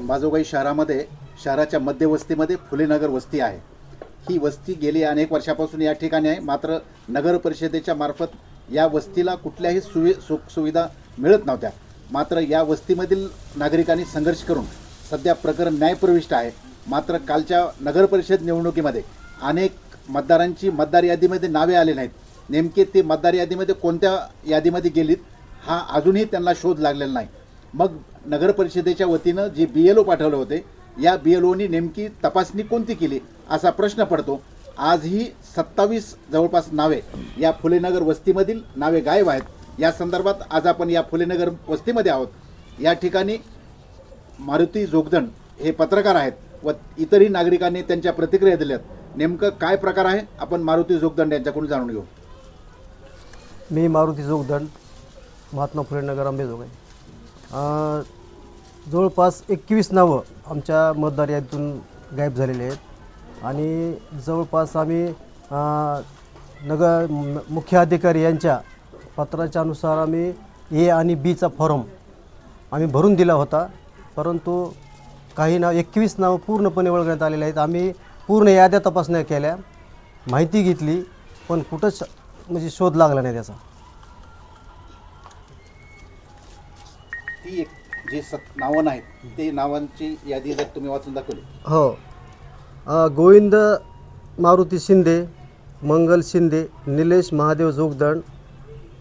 अंबाजोगाई शहरामध्ये शहराच्या मध्यवस्तीमध्ये फुलेनगर वस्ती आहे. ही वस्ती गेली अनेक वर्षापासून या ठिकाणी आहे. मात्र नगर परिषदेच्या मार्फत या वस्तीला कुठल्याही सुवि सुखसुविधा मिळत नव्हत्या. मात्र या वस्तीमधील नागरिकांनी संघर्ष करून सध्या प्रकरण न्यायप्रविष्ट आहे. मात्र कालच्या नगर परिषद निवडणुकीमध्ये अनेक मतदारांची मतदार यादीमध्ये नावे आले नाहीत. नेमके ते मतदार यादीमध्ये कोणत्या यादीमध्ये गेलीत हा अजूनही त्यांना शोध लागलेला नाही. मग नगर परिषदेच्या वतीनं जे बी एल ओ पाठवले होते या बी एल ओनी नेमकी तपासणी कोणती केली असा प्रश्न पडतो. आजही सत्तावीस जवळपास नावे या फुलेनगर वस्तीमधील नावे गायब आहेत. या संदर्भात आज आपण या फुलेनगर वस्तीमध्ये आहोत. या ठिकाणी मारुती जोगदंड हे पत्रकार आहेत व इतरही नागरिकांनी त्यांच्या प्रतिक्रिया दिल्यात. नेमकं काय प्रकार आहे? आपण मारुती जोगदंड यांच्याकडून जाणून घेऊ. मी मारुती जोगदंड महात्मा फुले नगर अंबेजोगाई जवळपास एकवीस नावं आमच्या मतदार यादीतून गायब झालेले आहेत. आणि जवळपास आम्ही नगर मुख्य अधिकारी यांच्या पत्राच्या अनुसार आम्ही ए आणि बीचा फॉर्म आम्ही भरून दिला होता. परंतु काही नाव एकवीस नावं पूर्णपणे वळगण्यात आलेले आहेत. आम्ही पूर्ण याद्या तपासण्या केल्या माहिती घेतली पण कुठंच म्हणजे शोध लागला नाही त्याचा. ती एक जे सत नावं आहेत ते नावांची यादी जर तुम्ही वाचून दाखवली. हो. अ, गोविंद मारुती शिंदे मंगल शिंदे निलेश महादेव जोगदंड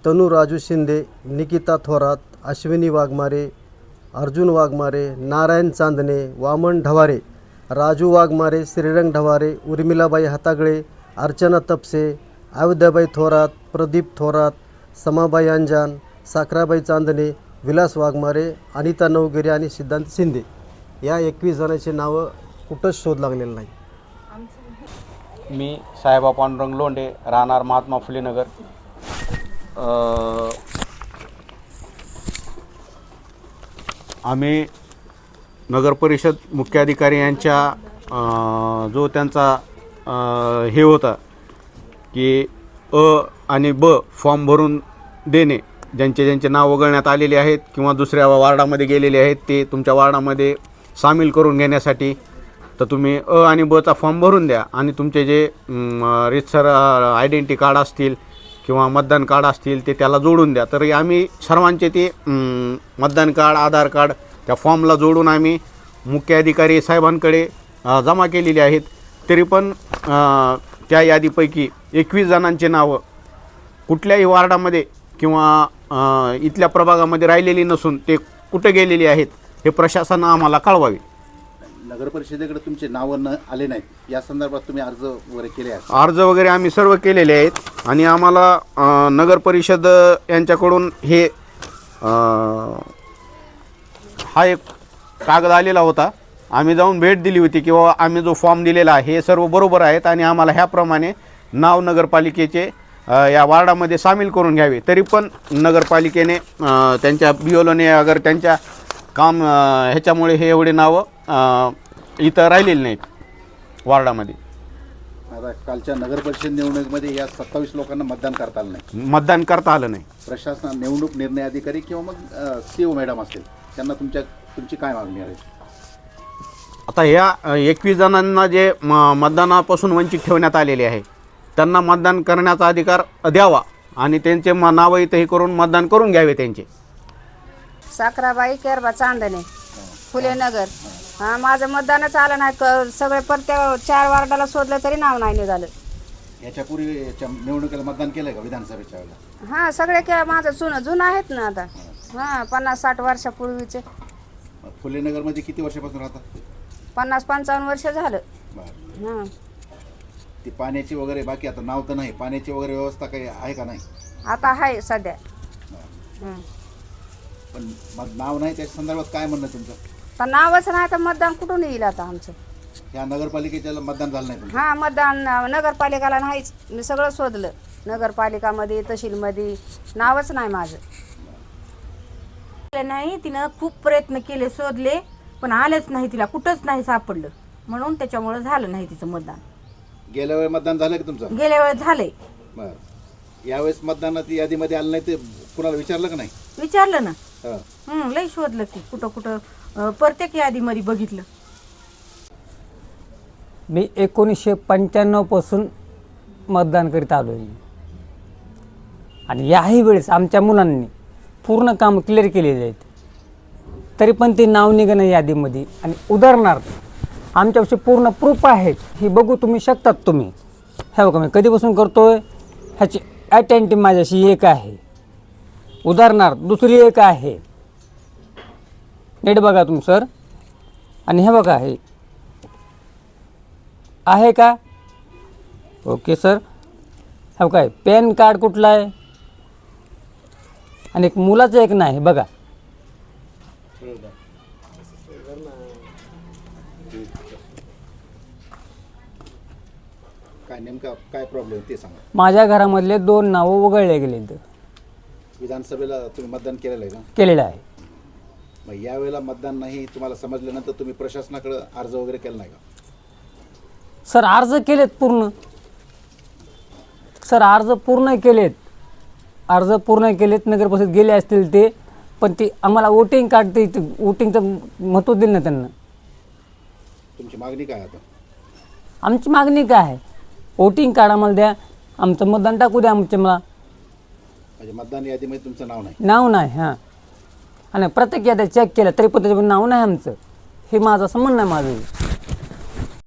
तनू राजू शिंदे निकिता थोरात अश्विनी वाघमारे अर्जुन वाघमारे नारायण चांदणे वामन ढवारे राजू वाघमारे श्रीरंग ढवारे उर्मिलाबाई हातागळे अर्चना तपसे अयोध्याबाई थोरात प्रदीप थोरात समाबाई अंजान साखराबाई चांदणे विलास वाघमारे अनिता नवगिरे आणि सिद्धांत शिंदे या एकवीस जणांची नावं कुठंच शोध लागलेलं नाही. मी साहेबा पांडुरंग लोंढे राहणार महात्मा फुलेनगर आम्ही नगर परिषद मुख्याधिकारी यांच्या जो त्यांचा हे होता की अ आणि ब फॉर्म भरून देणे ज्यांचे ज्यांचे नाव वगळण्यात आलेले आहेत किंवा दुसऱ्या वार्डामध्ये गेलेले आहेत ते तुमच्या वार्डामध्ये सामील करून घेण्यासाठी तर तुम्ही अ आणि बचा फॉर्म भरून द्या आणि तुमचे जे रितसर आयडेंटिटी कार्ड असतील किंवा मतदान कार्ड असतील ते त्याला जोडून द्या. तर आम्ही सर्वांचे ते मतदान कार्ड आधार कार्ड त्या फॉर्मला जोडून आम्ही मुख्य अधिकारी साहेबांकडे जमा केलेली आहेत. तरी पण त्या यादीपैकी एकवीस जणांचे नावं कुठल्याही वार्डामध्ये किंवा इथल्या प्रभागामध्ये राहिलेली नसून ते कुठे गेलेली आहेत हे प्रशासन आम्हाला कळवावे. नगर परिषदेकडे तुमचे नावं न आले नाहीत. या संदर्भात तुम्ही अर्ज वगैरे केले आहेत. अर्ज वगैरे आम्ही सर्व केलेले आहेत आणि आम्हाला अ, नगर परिषद यांच्याकडून हे अ, हा एक कागद आलेला होता. आम्ही जाऊन भेट दिली होती किंवा आम्ही जो फॉर्म दिलेला आहे हे सर्व बरोबर आहेत आणि आम्हाला ह्याप्रमाणे नाव नगरपालिकेचे या वार्डामध्ये सामील करून घ्यावे. तरी पण नगरपालिकेने त्यांच्या बिओलोने अगर त्यांच्या काम ह्याच्यामुळे हे एवढे नावं इथं राहिलेली नाहीत वार्डामध्ये. आता कालच्या नगर परिषद निवडणुकीमध्ये या सत्तावीस लोकांना मतदान करता आलं नाही. मतदान करता आलं नाही. प्रशासन निवडणूक निर्णय अधिकारी किंवा मग सी ओ मॅडम असतील त्यांना तुमच्या तुमची काय मागणी आहे? आता ह्या एकवीस जणांना जे म मतदानापासून वंचित ठेवण्यात आलेले आहे त्यांना मतदान करण्याचा अधिकार द्यावा आणि त्यांचे म नावं इथं हे करून मतदान करून घ्यावे त्यांचे. साखराबाई केरबा चांदणे फुले नगर हा माझं मतदानच आलं नाही क- सगळे प्रत्येक चार वार्डाला शोधलं तरी नाव नाही निघालं. याच्यापूर्वी याच्या निवडणुकीला मतदान केलंय का विधानसभेच्या वेळेला? हा सगळे के माझं जुनं जुनं आहेत ना आता. हा पन्नास साठ वर्षापूर्वीचे. फुलेनगरमध्ये किती वर्षापासून राहतात पन्नास पंचावन्न वर्ष झालं. बरं. हा. ती पाण्याची वगैरे बाकी आता नाव तर नाही पाण्याची वगैरे व्यवस्था काही आहे का नाही? आता आहे सध्या. हं. पण मग नाव नाही त्याच्या संदर्भात काय म्हणणं तुमचं? पण नावच नाही तर मतदान कुठून येईल आता आमचं? या नगरपालिकेच्या मतदान झालं नाही हा मतदान नगरपालिकाला नाहीच. मी सगळं शोधलं. नगरपालिकामध्ये तहसीलमध्ये. नावच नाही माझं. आलं नाही तिनं खूप प्रयत्न केले शोधले पण आलेच नाही तिला. कुठंच नाही सापडलं. म्हणून त्याच्यामुळं झालं नाही तिचं मतदान. गेल्या वेळी मतदान झालं का तुमचं? गेल्या वेळेस झालंय. बरं. यावेळेस मतदानात यादीमध्ये आलं नाही ते कुणाला विचारलं का नाही? विचारलं ना. हां. हं, लई शोधलं की कुठं कुठं अं, प्रत्येक यादीमध्ये बघितलं. मी एकोणीसशे पंच्याण्णवपासून मतदान करीत आलो आहे आणि याही वेळेस आमच्या मुलांनी पूर्ण काम क्लिअर केलेले आहेत. तरी पण ते नाव निघणं यादीमध्ये. आणि उदाहरणार्थ आमच्यापाशी पूर्ण प्रूफ आहेत. ही बघू तुम्ही शकतात तुम्ही. हे बघा मी कधीपासून करतो आहे ह्याची ॲटेंटिव माझ्याशी एक आहे. उदाहरणार्थ दुसरी एक आहे. नीट बघा तुम्ही सर आणि हे बघा हे आहे का? ओके सर हो काय पॅन कार्ड कुठलं आहे? आणि एक मुलाचं एक नाही बघा. काय नेमका काय प्रॉब्लेम ते सांगा. माझ्या घरामधले दोन नावं वगळले गेले विधानसभेला तुम्ही मतदान केलेलं आहे का? केलेलं आहे. मग यावेळेला मतदान नाही तुम्हाला समजल्यानंतर तुम्ही प्रशासनाकडे अर्ज वगैरे केला नाही का? सर अर्ज केलेत पूर्ण. सर अर्ज पूर्ण केलेत. अर्ज पूर्ण केलेत नगरपरिषद गेले असतील ते. पण ते आम्हाला वोटिंग कार्ड ते वोटिंगचं महत्त्व दिलं ना त्यांना. तुमची मागणी काय आता? आमची मागणी काय आहे? वोटिंग कार्ड आम्हाला द्या. आमचं मतदान टाकू द्या आमच्या मला. म्हणजे मतदान यादीमध्ये तुमचं नाव नाही. नाव नाही हां. आणि प्रत्येक याद्या चेक केलं तरी पण त्याच्यावर नाव नाही आमचं. हे माझं असं म्हणणं आहे माझं.